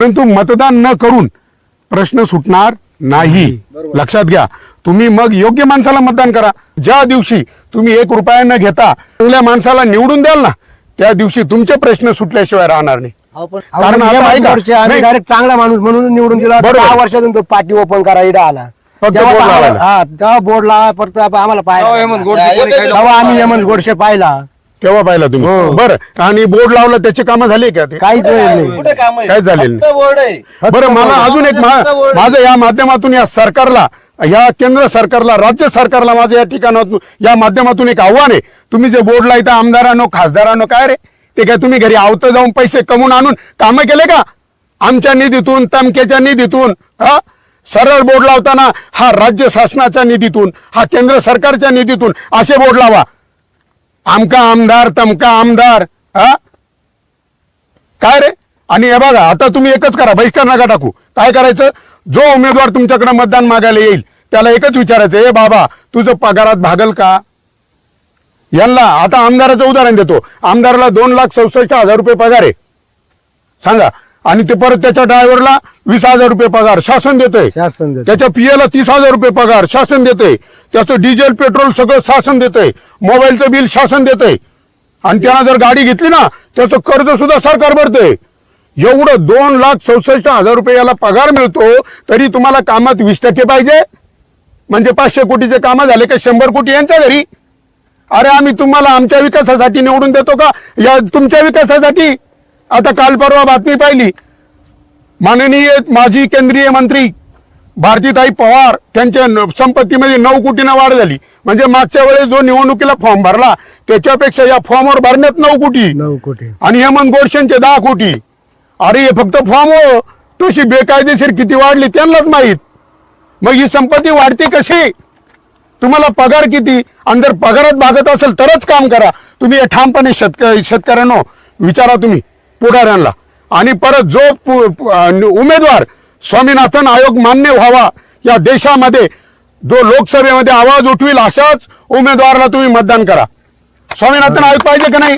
परंतु मतदान न करून प्रश्न सुटणार नाही. लक्षात घ्या. तुम्ही मग योग्य माणसाला मतदान करा. ज्या दिवशी तुम्ही एक रुपया न घेता चांगल्या माणसाला निवडून द्याल ना त्या दिवशी तुमचे प्रश्न सुटल्याशिवाय राहणार नाही. कारण डायरेक्ट चांगला माणूस म्हणून निवडून दिला. दहा वर्षातून तो पाठी ओपन करा इडा आला. बोर्ड. हा लावा परत आम्हाला पाहिजे तेव्हा आम्ही हेमंत गोडसे पाहिला. तेव्हा पाहिला तुम्ही. बरं. आणि बोर्ड लावला त्याचे कामं झाले का ते? काहीच नाही. कुठे काम आहे काय झालेलं फक्त बोर्ड आहे. बरं मला अजून एक मा-. माझं या माध्यमातून या सरकारला या केंद्र सरकारला राज्य सरकारला माझं या ठिकाणातून या माध्यमातून एक आव्हान आहे. तुम्ही जे बोर्ड लावता आमदारांनो खासदारांनो काय रे? ते काय तुम्ही घरी आवत जाऊन पैसे कमवून आणून कामं केले का? आमच्या निधीतून तमकेच्या निधीतून हा? सरळ बोर्ड लावताना हा राज्य शासनाच्या निधीतून हा केंद्र सरकारच्या निधीतून असे बोर्ड लावा. आमका आमदार तमका आमदार हा? काय रे? आणि हे बघा आता तुम्ही एकच करा बहिष्कार नका टाकू. काय करायचं? जो उमेदवार तुमच्याकडे मतदान मागायला येईल त्याला एकच विचारायचं ए बाबा तुझं पगारात भागल का? यांना आता आमदाराचं उदाहरण देतो. आमदाराला दोन लाख चौसष्ट हजार रुपये पगार आहे. सांगा. आणि ते परत त्याच्या ड्रायव्हरला वीस हजार रुपये पगार शासन देतंय. शासन देतंय. त्याच्या पीएला तीस हजार रुपये पगार शासन देतंय. त्याचं डिझेल पेट्रोल सगळं शासन देतंय. मोबाईलचं बिल शासन देतंय. आणि त्यानं जर गाडी घेतली ना त्याचं कर्ज सुद्धा सरकार भरतंय. एवढं दोन लाख चौसष्ट हजार रुपये याला पगार मिळतो तरी तुम्हाला कामात वीस टक्के पाहिजे. म्हणजे पाचशे कोटीचे कामं झाले का शंभर कोटी यांच्या घरी. अरे आम्ही तुम्हाला आमच्या विकासासाठी निवडून देतो का? या तुमच्या विकासासाठी. आता काल परवा बातमी पाहिली. माननीय माजी केंद्रीय मंत्री भारतीताई पवार त्यांच्या संपत्तीमध्ये नऊ कोटीनं वाढ झाली. म्हणजे मागच्या वेळेस जो निवडणुकीला फॉर्म भरला त्याच्यापेक्षा या फॉर्मवर भरण्यात नऊ कोटी. नऊ कोटी. आणि हेमंत गोडशेंचे दहा कोटी. अरे हे फक्त फॉर्म हो. तशी बेकायदेशीर किती वाढली त्यांनाच माहीत. मग ही संपत्ती वाढते कशी? तुम्हाला पगार किती? आणि जर पगारात भागत असेल तरच काम करा. तुम्ही हे ठामपणे शेतक शेतकऱ्यांनो विचारा तुम्ही पुढाऱ्यांना. आणि परत जो उमेदवार स्वामीनाथन आयोग मान्य व्हावा या देशामध्ये जो लोकसभेमध्ये आवाज उठविल अशाच उमेदवाराला तुम्ही मतदान करा. स्वामीनाथन आयोग पाहिजे का नाही.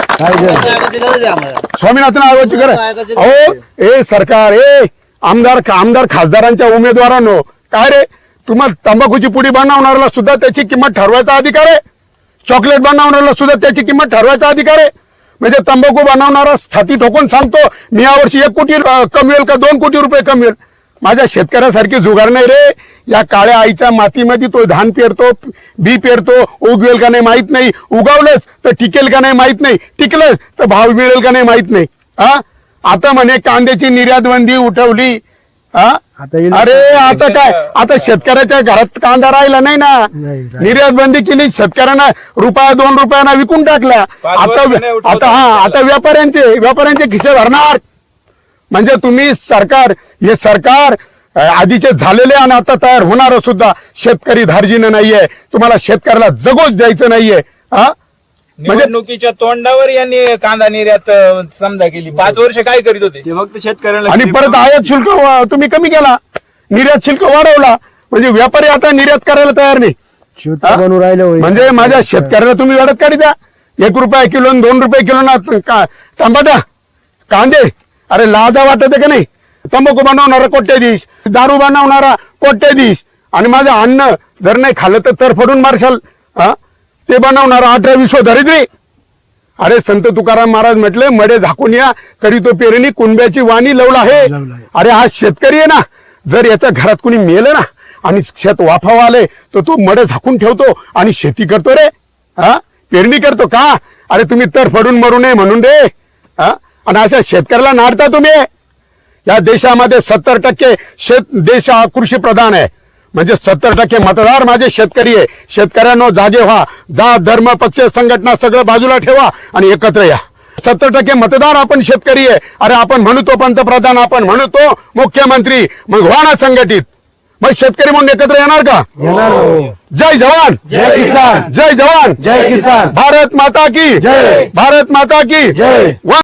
स्वामीनाथन आयोगाची गरज. अहो ए सरकार ए आमदार आमदार खासदारांच्या उमेदवारांनो काय रे? तुम्हाला तंबाखूची पुडी बनवणाऱ्याला सुद्धा त्याची किंमत ठरवायचा अधिकार आहे? चॉकलेट बनवणाऱ्याला सुद्धा त्याची किंमत ठरवायचा अधिकार आहे? म्हणजे तंबाखू बनवणारा छाती ठोकून सांगतो मी यावर्षी एक कोटी कमवेल का दोन कोटी रुपये कमवेल? माझ्या शेतकऱ्यासारखी जुगार नाही रे. या काळ्या आईच्या मातीमध्ये तो धान पेरतो बी पेरतो उगवेल का नाही माहीत नाही. उगवलंच तर टिकेल का नाही माहीत नाही. टिकलंच तर भाव मिळेल का नाही माहीत नाही. हा? आता म्हणे कांद्याची निर्यात बंदी उठवली. हा. अरे आता काय? आता शेतकऱ्याच्या घरात कांदा राहिला नाही ना. निर्यात बंदी केली शेतकऱ्यांना रुपया दोन रुपयांना विकून टाकल्या. आता आता हा आता व्यापाऱ्यांचे व्यापाऱ्यांचे खिसे भरणार. म्हणजे तुम्ही सरकार हे सरकार आधीचे झालेले आणि आता तयार होणार सुद्धा शेतकरी धार्जिन नाहीये. तुम्हाला शेतकऱ्याला जगोच द्यायचं नाहीये. हा? म्हणजे निवडणुकीच्या तोंडावर यांनी कांदा निर्यात समजा केली. पाच वर्ष काय करीत होते? ते फक्त शेतकऱ्याला आणि परत आयात शुल्क तुम्ही कमी केला. निर्यात शुल्क वाढवला. म्हणजे व्यापारी आता निर्यात करायला तयार नाही. राहिलं. म्हणजे माझ्या शेतकऱ्याला तुम्ही वेळात काढी द्या. एक रुपया किलो आणि दोन रुपये किलो ना का- टमाटा कांदे अरे लाजा वाटत का नाही? तंबाखू बनवणारा कोट्याधीश दारू बनवणारा कोट्याधीश आणि माझं अन्न जर नाही खाल्लं तर तरफडून मारशाल हा? ते बनवणारा अठरा विश्व दरिद्री. अरे संत तुकाराम महाराज म्हटले मडे झाकून या करी तो पेरणी कुंब्याची वाणी लवला आहे. लवला आहे. अरे हा शेतकरी आहे ना जर याच्या घरात कुणी मेलं ना आणि शेत वाफावा आले तर तो मडे झाकून ठेवतो आणि शेती करतो रे. हा? पेरणी करतो का? अरे तुम्ही तर फडून मरू नये म्हणून रे. हा? आणि अशा शेतकऱ्याला नाडता तुम्ही? या देशामध्ये सत्तर टक्के शेत देश हा कृषी प्रधान आहे. म्हणजे सत्तर टक्के मतदार माझे शेतकरी आहे. शेतकऱ्यांनो जागे व्हा. जा धर्म पक्ष संघटना सगळं बाजूला ठेवा आणि एकत्र या. सत्तर टक्के मतदार आपण शेतकरी आहे. अरे आपण म्हणतो पंतप्रधान आपण म्हणतो मुख्यमंत्री. मग व्हा ना संघटित. मग शेतकरी म्हणून एकत्र येणार का? हो. जय जवान. जय किसान. जय जवान. जय किसान. भारत माता की. जय. भारत माता की. जय.